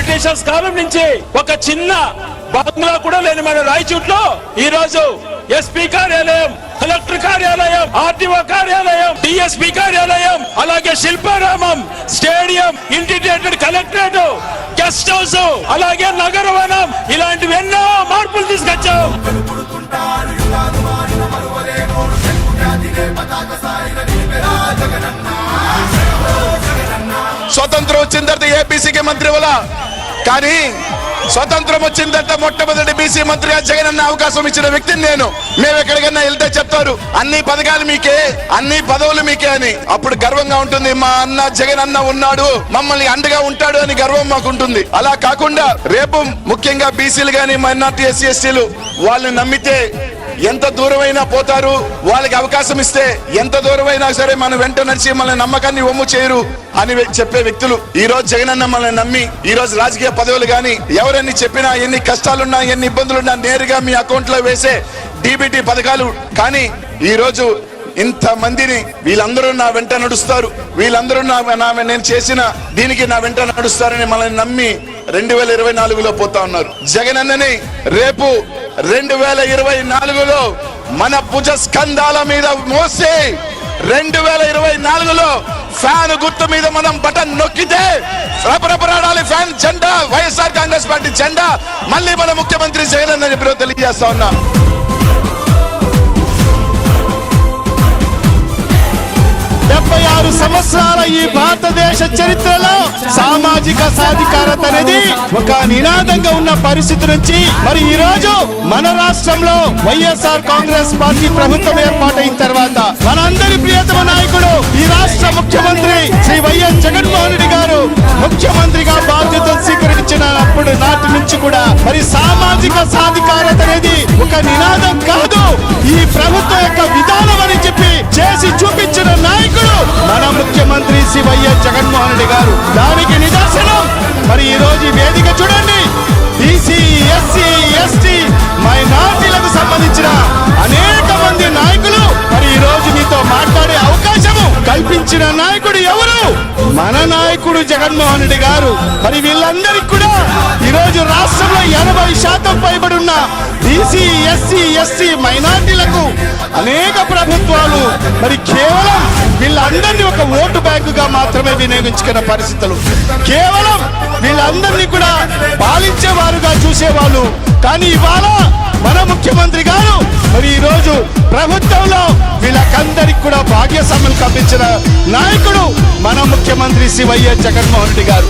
Britishers కాలం నుంచి ఒక చిన్న బంగ్లా కూడా లేని మన రాయచూట్లో ఈ రోజు ఎస్పీ కార్యాలయం కలెక్టర్ కార్యాలయం ఆర్టీఓ కార్యాలయం డిఎస్పీ కార్యాలయం అలాగే Shilparamam stadium integrated collectorate guest house అలాగే నగరవనం ఇలాంటివి ఎన్నో మార్పులు తీసుకొచ్చాం. స్వతంత్రం వచ్చిన తర్వాత ఏపీసీకి మంత్రి వల్ల కానీ స్వతంత్రం వచ్చిన తర్వాత మొట్టమొదటి బీసీ మంత్రిగా జగన్ అన్న అవకాశం ఇచ్చిన వ్యక్తిని నేను. మేము ఎక్కడికైనా వెళ్తే చెప్తారు అన్ని పథకాలు మీకే అన్ని పదవులు మీకే అని. అప్పుడు గర్వంగా ఉంటుంది మా అన్న జగన్ అన్న ఉన్నాడు మమ్మల్ని అండగా ఉంటాడు అని గర్వం మాకు ఉంటుంది. అలా కాకుండా రేపు ముఖ్యంగా బీసీలు గాని మైనార్టీ ఎస్సీ ఎస్టీలు వాళ్ళని నమ్మితే ఎంత దూరమైనా పోతారు? వాళ్ళకి అవకాశం ఇస్తే ఎంత దూరమైనా సరే మన వెంట నడిచి మన నమ్మకాన్ని ఒమ్ము చేయరు అని చెప్పే వ్యక్తులు. ఈ రోజు జగనన్న మనల్ని నమ్మి ఈ రోజు రాజకీయ పదవులు గాని ఎవరన్నీ చెప్పినా ఎన్ని కష్టాలున్నా ఎన్ని ఇబ్బందులున్నా నేరుగా మీ అకౌంట్లో వేసే డీబీటీ పథకాలు. కానీ ఈ రోజు ఇంత మందిని వీళ్ళందరూ నా వెంట నడుస్తారు. వీళ్ళందరూ నా నా నేను చేసిన దీనికి నా వెంట నడుస్తారని మనల్ని నమ్మి రెండు వేల ఇరవై నాలుగులో పోతా ఉన్నారు. జగన్ అన్నని రేపు రెండు వేల ఇరవై నాలుగులో మన భుజ స్కంధాల మీద మోసి రెండు వేల ఇరవై నాలుగులో ఫ్యాన్ గుర్తు మీద మనం బటన్ నొక్కితే రపరపరాడాలి ఫ్యాన్ జెండా వైఎస్ఆర్ కాంగ్రెస్ పార్టీ జెండా. మళ్ళీ మన ముఖ్యమంత్రి జగన్ అన్న చెప్పి తెలియజేస్తా ఉన్నాం. ఆరు సంవత్సరాల ఈ భారతదేశ చరిత్రలో సామాజిక సాధికారత అనేది ఒక నినాదంగా ఉన్న పరిస్థితి నుంచి మరి ఈ రోజు మన రాష్ట్రంలో వైఎస్ఆర్ కాంగ్రెస్ పార్టీ ప్రభుత్వం ఏర్పాటైన తర్వాత మనందరి ప్రియతమ నాయకుడు ఈ రాష్ట్ర ముఖ్యమంత్రి శ్రీ వైఎస్ జగన్మోహన్ రెడ్డి గారు ముఖ్యమంత్రిగా బాధ్యతలు స్వీకరించినప్పుడు నాటి నుంచి కూడా మరి సామాజిక సాధికారత అనేది ఒక నినాదం కాదు. ఈ ప్రభుత్వం యొక్క ముఖ్యమంత్రి వైఎస్ జగన్మోహన్ రెడ్డి గారు. దానికి నిదర్శనం. మరి ఈ రోజు వేదిక చూడండి. బీసీ ఎస్సీ ఎస్టీ మైనార్టీలకు సంబంధించిన అనేక మంది నాయకులు మరి ఈ రోజు మీతో మాట్లాడే అవకాశము కల్పించిన నాయకుడు ఎవరు? మన నాయకుడు జగన్మోహన్ రెడ్డి గారు. మరి వీళ్ళందరికీ కూడా ఈరోజు రాష్ట్రంలో ఎనభై శాతం పైబడి ఉన్న బీసీ ఎస్సీ ఎస్సీ మైనార్టీలకు అనేక ప్రభుత్వాలు మరి కేవలం వీళ్ళందరినీ ఒక ఓటు బ్యాంకుగా మాత్రమే వినియోగించుకున్న పరిస్థితులు. కేవలం వీళ్ళందరినీ కూడా పాలించేవారుగా చూసేవాళ్ళు. కానీ ఇవాళ మన ముఖ్యమంత్రి గారు మరి ఈ రోజు ప్రభుత్వంలో వీళ్ళకందరికి కూడా భాగ్యస్వామ్యం కల్పించిన నాయకుడు మన ముఖ్యమంత్రి శ్రీ వైఎస్ జగన్మోహన్ రెడ్డి గారు.